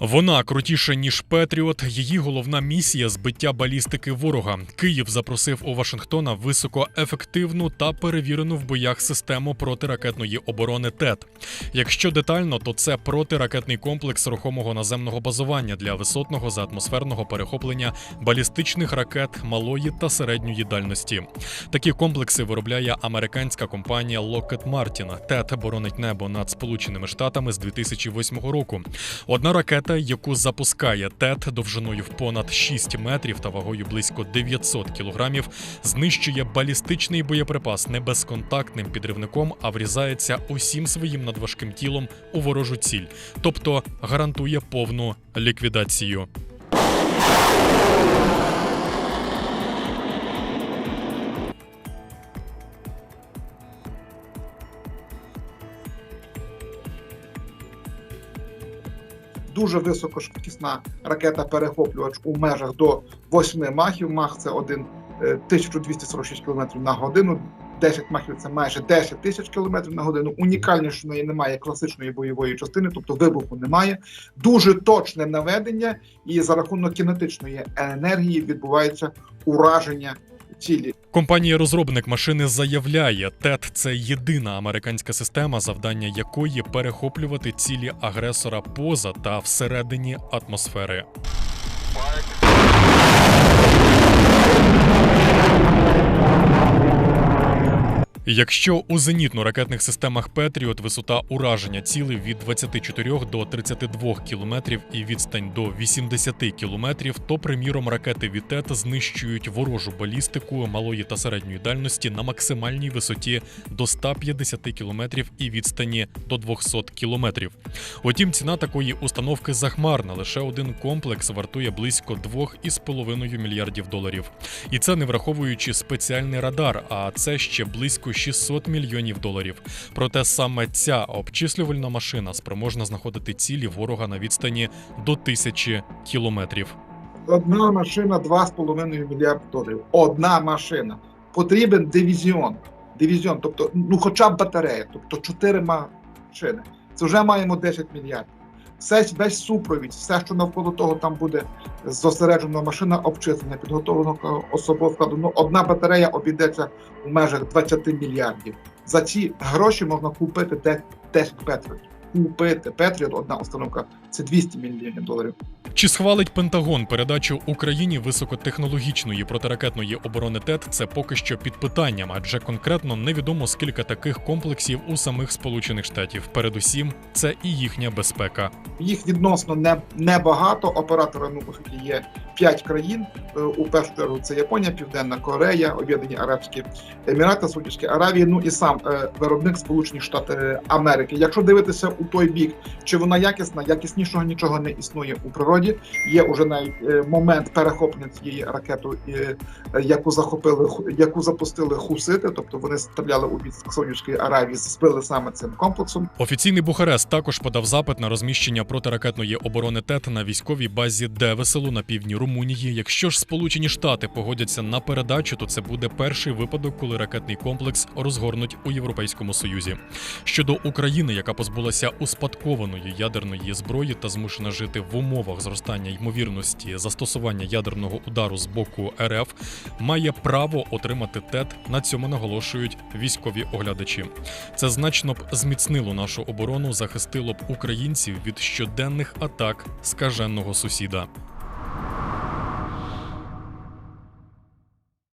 Вона крутіша ніж Петріот. Її головна місія збиття балістики ворога. Київ запросив у Вашингтона високоефективну та перевірену в боях систему протиракетної оборони ТЕТ. Якщо детально, то це протиракетний комплекс рухомого наземного базування для висотного заатмосферного перехоплення балістичних ракет малої та середньої дальності. Такі комплекси виробляє американська компанія Lockheed Martin. ТЕТ боронить небо над Сполученими Штатами з 2008 року. Одна ракета, яку запускає ТЕТ довжиною в понад 6 метрів та вагою близько 900 кілограмів, знищує балістичний боєприпас не безконтактним підривником, а врізається усім своїм надважким тілом у ворожу ціль, тобто гарантує повну ліквідацію. Дуже високошвидкісна ракета-перехоплювач у межах до 8 махів. Мах це один е, 1246 км на годину. 10 махів це майже 10 тисяч км на годину. Унікальність, що неї немає класичної бойової частини, тобто вибуху немає. Дуже точне наведення, і за рахунок кінетичної енергії відбувається ураження цілі. Компанія-розробник машини заявляє, ТЕТ це єдина американська система, завдання якої перехоплювати цілі агресора поза та всередині атмосфери. Якщо у зенітно-ракетних системах Петріот висота ураження цілей від 24 до 32 кілометрів і відстань до 80 кілометрів, то, приміром, ракети від ТЕТ знищують ворожу балістику малої та середньої дальності на максимальній висоті до 150 кілометрів і відстані до 200 кілометрів. Утім, ціна такої установки захмарна. Лише один комплекс вартує близько 2,5 мільярдів доларів. І це не враховуючи спеціальний радар, а це ще близько 600 мільйонів доларів. Проте саме ця обчислювальна машина спроможна знаходити цілі ворога на відстані до тисячі кілометрів. Одна машина 2,5 мільярда доларів. Одна машина. Потрібен дивізіон. Дивізіон, тобто, ну хоча б батарея, тобто 4 машини. Це вже маємо 10 мільярдів. Все, весь супровід, все, що навколо того там буде зосереджена машина, обчислення, підготовлено особового складу. Ну, одна батарея обійдеться в межах 20 мільярдів. За ці гроші можна купити де- 10 Петріот. Купити Петріот, одна установка, це 200 мільйонів доларів. Чи схвалить Пентагон передачу Україні високотехнологічної протиракетної оборони ТЕТ? Це поки що під питанням, адже конкретно невідомо скільки таких комплексів у самих Сполучених Штатів. Передусім, це і їхня безпека. Їх відносно не, небагато. Операторами оскільки є 5 країн. Е, У першу чергу це Японія, Південна Корея, Об'єднані Арабські Емірати, Саудівські Аравії. Ну і сам е, виробник Сполучені Штати Америки. Якщо дивитися у той бік, чи вона якісна, якіснішого нічого не існує у природі. Є уже навіть е, момент перехоплення цієї ракети, е, яку захопили яку запустили хусити, тобто вони стріляли у бік Саудівської Аравії, збили саме цим комплексом. Офіційний Бухарест також подав запит на розміщення протиракетної оборони ТЕТ на військовій базі Девеселу на півдні Румунії. Якщо ж Сполучені Штати погодяться на передачу, то це буде перший випадок, коли ракетний комплекс розгорнуть у Європейському Союзі. Щодо України, яка позбулася успадкованої ядерної зброї та змушена жити в умовах зростання ймовірності застосування ядерного удару з боку РФ, має право отримати ТЕТ. На цьому наголошують військові оглядачі. Це значно б зміцнило нашу оборону, захистило б українців від щоденних атак скаженого сусіда.